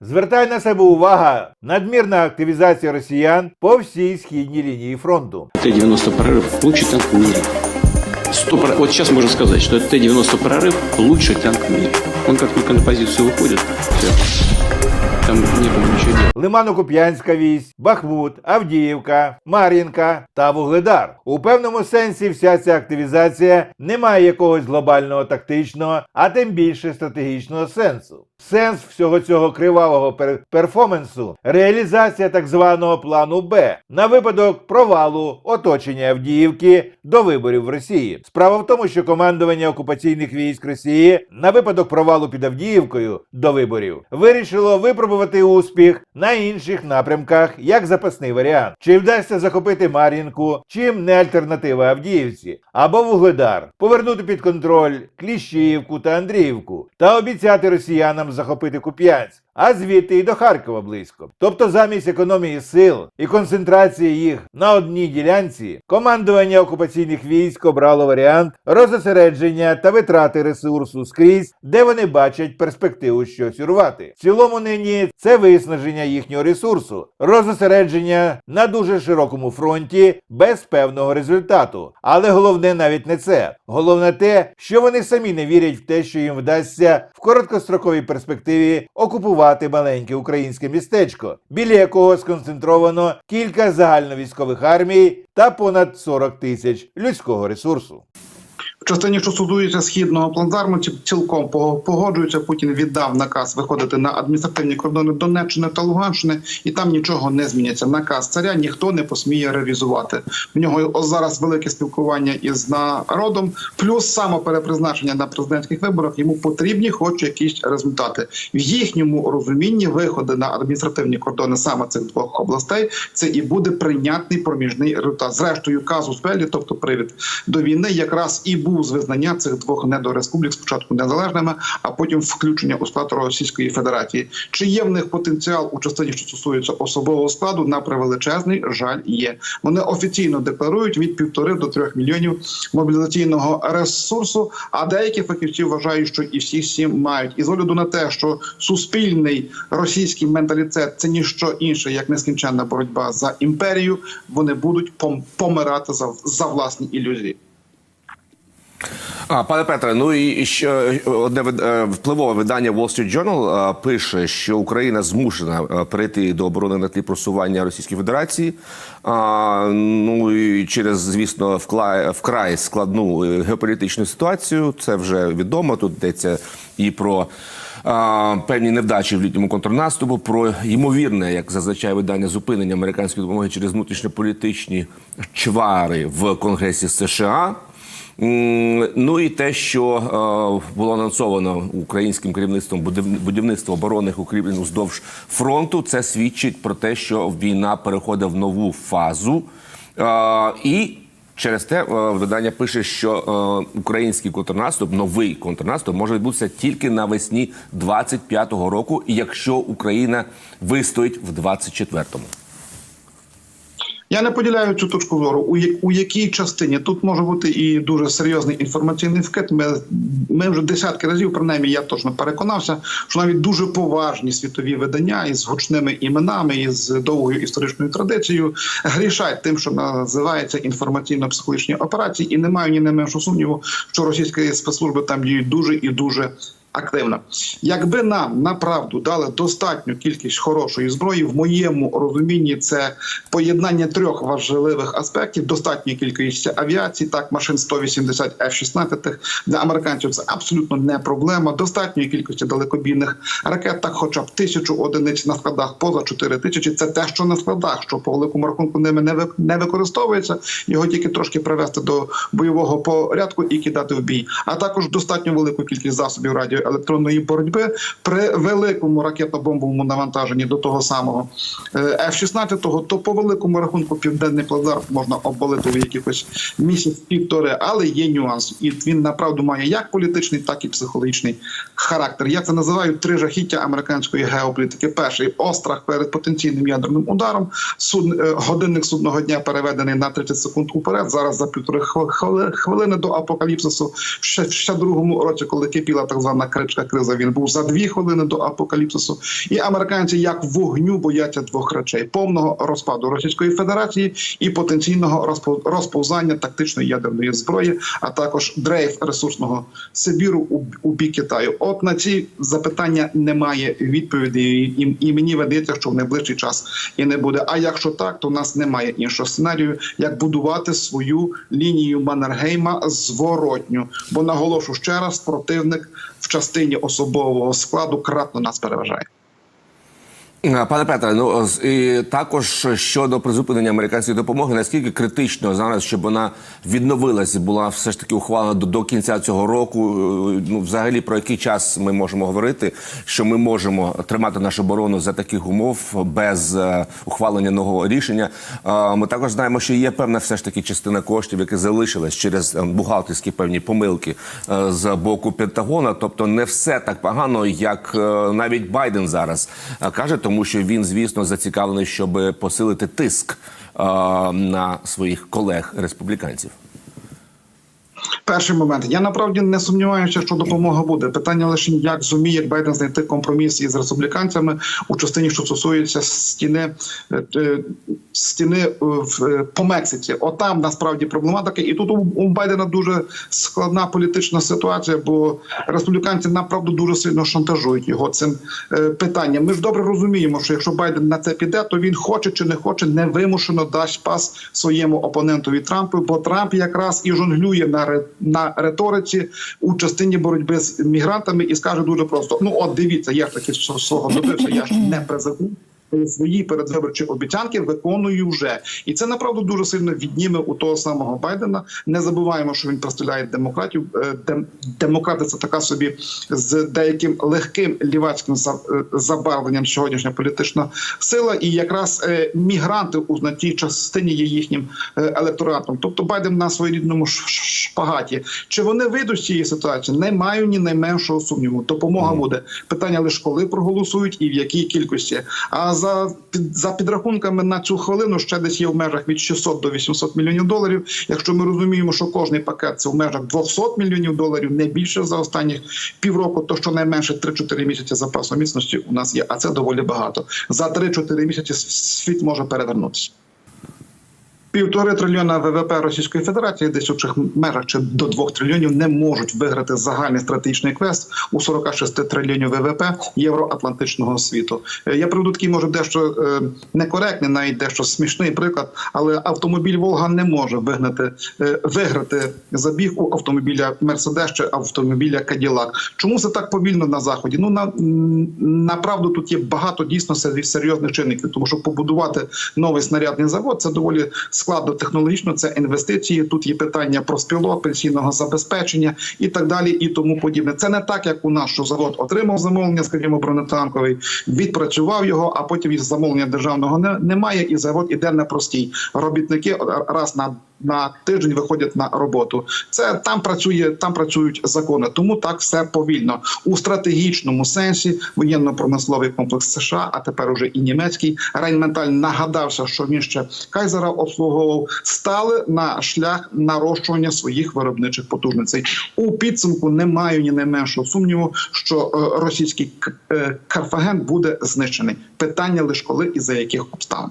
Звертай на себе увага надмірна активізація росіян по всій східній лінії фронту. Т-90 прорыв лучший танк в мире. 100 про- Вот сейчас можно сказать, что Т-90 прорыв лучший танк в мире. Он как только на позицию выходит, все. Там некому ничего делать. Лимано-Куп'янська вісь, Бахмут, Авдіївка, Мар'їнка та Вугледар. У певному сенсі вся ця активізація не має якогось глобального тактичного, а тим більше стратегічного сенсу. Сенс всього цього кривавого пер- перформансу реалізація так званого плану Б на випадок провалу оточення Авдіївки до виборів в Росії. Справа в тому, що командування окупаційних військ Росії на випадок провалу під Авдіївкою до виборів вирішило випробувати успіх на інших напрямках як запасний варіант. Чи вдасться захопити Мар'їнку, чим не альтернатива Авдіївці, або Вугледар, повернути під контроль Кліщіївку та Андріївку та обіцяти росіянам захопити Куп'янськ. А звідти і до Харкова близько. Тобто, замість економії сил і концентрації їх на одній ділянці, командування окупаційних військ обрало варіант розосередження та витрати ресурсу скрізь, де вони бачать перспективу щось урвати. В цілому нині це виснаження їхнього ресурсу, розосередження на дуже широкому фронті без певного результату. Але головне навіть не це. Головне те, що вони самі не вірять в те, що їм вдасться в короткостроковій перспективі окупувати маленьке українське містечко, біля якого сконцентровано кілька загальновійськових армій та понад 40 тисяч людського ресурсу. Частині, що стосується східного плацдарму, цілком пого- погоджуються. Путін віддав наказ виходити на адміністративні кордони Донеччини та Луганщини, і там нічого не зміниться. Наказ царя ніхто не посміє ревізувати. В нього зараз велике спілкування із народом, плюс самоперепризначення на президентських виборах. Йому потрібні, хоч якісь результати в їхньому розумінні. Виходи на адміністративні кордони саме цих двох областей. Це і буде прийнятний проміжний результат. Зрештою, казус белі, тобто привід до війни, якраз і був з визнання цих двох недореспублік спочатку незалежними, а потім включення у склад Російської Федерації. Чи є в них потенціал у частині, що стосується особового складу, на превеличезний жаль є. Вони офіційно декларують від півтори до трьох мільйонів мобілізаційного ресурсу. А деякі фахівці вважають, що і всі сім мають. І з огляду на те, що суспільний російський менталітет це ніщо інше, як нескінченна боротьба за імперію. Вони будуть помирати за, за власні ілюзії. А, пане Петре, ну і ще одне вид- е, впливове видання Wall Street Journal е, пише, що Україна змушена е, перейти до оборони на тлі просування Російської Федерації. А, ну і через, звісно, вкрай складну е, геополітичну ситуацію. Це вже відомо. Тут йдеться і про. Певні невдачі в літньому контрнаступу про ймовірне, як зазначає видання, зупинення американської допомоги через внутрішньополітичні чвари в Конгресі США. Ну і те, що е, було анонсовано українським керівництвом будівництво оборонних укріплень уздовж фронту, це свідчить про те, що війна переходить в нову фазу. Е, і через те е, видання пише, що український контрнаступ, новий контрнаступ, може відбутися тільки навесні 25-го року, якщо Україна вистоїть в 24-му. Я не поділяю цю точку зору. У, у якій частині тут може бути і дуже серйозний інформаційний вкид. Ми, ми вже десятки разів, принаймні, я точно переконався, що навіть дуже поважні світові видання із гучними іменами, із довгою історичною традицією грішать тим, що називається інформаційно-психологічні операції, і не маю ні не меншого сумніву, що російські спецслужби там діють дуже і дуже активно. Якби нам направду дали достатню кількість хорошої зброї, в моєму розумінні це поєднання трьох важливих аспектів: достатньої кількості авіації, так машин 180 F-16 для американців це абсолютно не проблема. Достатньої кількості далекобійних ракет, так хоча б тисячу одиниць на складах, поза 4 тисячі. Це те, що на складах, що по великому рахунку ними не ви- не використовується. Його тільки трошки привести до бойового порядку і кидати в бій. А також достатньо велику кількість засобів радіоелектронної боротьби при великому ракетно-бомбовому навантаженні до того самого е, F-16, то по великому рахунку південний плацдарм можна обвалити в якихось місяць півтори, але є нюанс, і він направду має як політичний, так і психологічний характер. Я це називаю три жахіття американської геополітики. Перший острах перед потенційним ядерним ударом. Суд е, годинник судного дня переведений на 30 секунд уперед. Зараз за півтори хвили- хвилини до апокаліпсису. Ще ще другому році, коли кипіла так звана Карибська криза. Він був за дві хвилини до апокаліпсису. І американці як вогню бояться двох речей: повного розпаду Російської Федерації і потенційного розпов- розповзання тактичної ядерної зброї, а також дрейф ресурсного Сибіру у, бік Китаю. От на ці запитання немає відповіді, і, і мені видається, що в найближчий час і не буде. А якщо так, то в нас немає іншого сценарію, як будувати свою лінію Маннергейма зворотню. Бо наголошу ще раз, противник в частині особового складу кратно нас переважає. Е, Пане Петре, ну і також щодо призупинення американської допомоги, наскільки критично зараз, щоб вона відновилася, була все ж таки ухвалена до, до кінця цього року. Е, Ну, взагалі, про який час ми можемо говорити, що ми можемо тримати нашу оборону за таких умов без е, ухвалення нового рішення. Ми також знаємо, що є певна все ж таки частина коштів, які залишились через е, бухгалтерські певні помилки з боку Пентагона. Тобто, не все так погано, як навіть Байден зараз каже, тому що він, звісно, зацікавлений, щоб посилити тиск на своїх колег республіканців. Перший момент. Я направді не сумніваюся, що допомога буде. Питання лише як зуміє Байден знайти компроміс із республіканцями у частині, що стосується стіни е, е, стіни е, в по Мексиці. Отам насправді проблематика. І тут у, Байдена дуже складна політична ситуація, бо республіканці направду дуже сильно шантажують його цим питанням. Ми ж добре розуміємо, що якщо Байден на це піде, то він хоче чи не хоче, невимушено дасть пас своєму опонентові Трампу, бо Трамп якраз і жонглює на на риториці у частині боротьби з мігрантами і скаже дуже просто: ну от дивіться, я таки свого добився, я ж не президент. Свої передвиборчі обіцянки виконую вже, і це направду дуже сильно відніме у того самого Байдена. Не забуваємо, що він представляє демократів. Е, дем- Демократи це така собі з деяким легким лівацьким за- забарвленням сьогоднішня політична сила, і якраз е, мігранти у значній частині є їхнім е, електоратом. Тобто Байден на своєрідному шпагаті. Чи вони вийдуть з цієї ситуації? Не маю ні найменшого сумніву. Допомога буде. Питання лише коли проголосують і в якій кількості. А за під- за підрахунками на цю хвилину ще десь є в межах від 600 до 800 мільйонів доларів. Якщо ми розуміємо, що кожний пакет це в межах 200 мільйонів доларів, не більше за останні півроку, то щонайменше 3-4 місяці запасу міцності у нас є, а це доволі багато. За 3-4 місяці світ може перевернутися. Півтори трильйона ВВП Російської Федерації, десь у цих межах чи до двох трильйонів, не можуть виграти загальний стратегічний квест у 46 трильйонів ВВП євроатлантичного світу. Е, Я приведу такий, може, дещо е, некоректний, навіть дещо смішний приклад, але автомобіль Волга не може вигнати е, виграти забіг у автомобіля Мерседес чи автомобіля Каділак. Чому це так повільно на заході? Ну на направду тут є багато дійсно сер- серйозних чинників, тому що побудувати новий снарядний завод це доволі складно технологічно. Це інвестиції. Тут є питання про спілок, пенсійного забезпечення і так далі, і тому подібне. Це не так, як у нас, що завод отримав замовлення, скажімо, бронетанковий, відпрацював його, а потім із замовлення державного не, немає, і завод іде на простій. Робітники раз на на тиждень виходять на роботу. Це там працює, там працюють закони. Тому так все повільно у стратегічному сенсі. Воєнно-промисловий комплекс США, а тепер уже і німецький Рейнменталь нагадався, що він ще Кайзера обслуговував, стали на шлях нарощування своїх виробничих потужностей. У підсумку не маю ні найменшого сумніву, що е, російський е, Карфаген буде знищений. Питання лише коли і за яких обставин.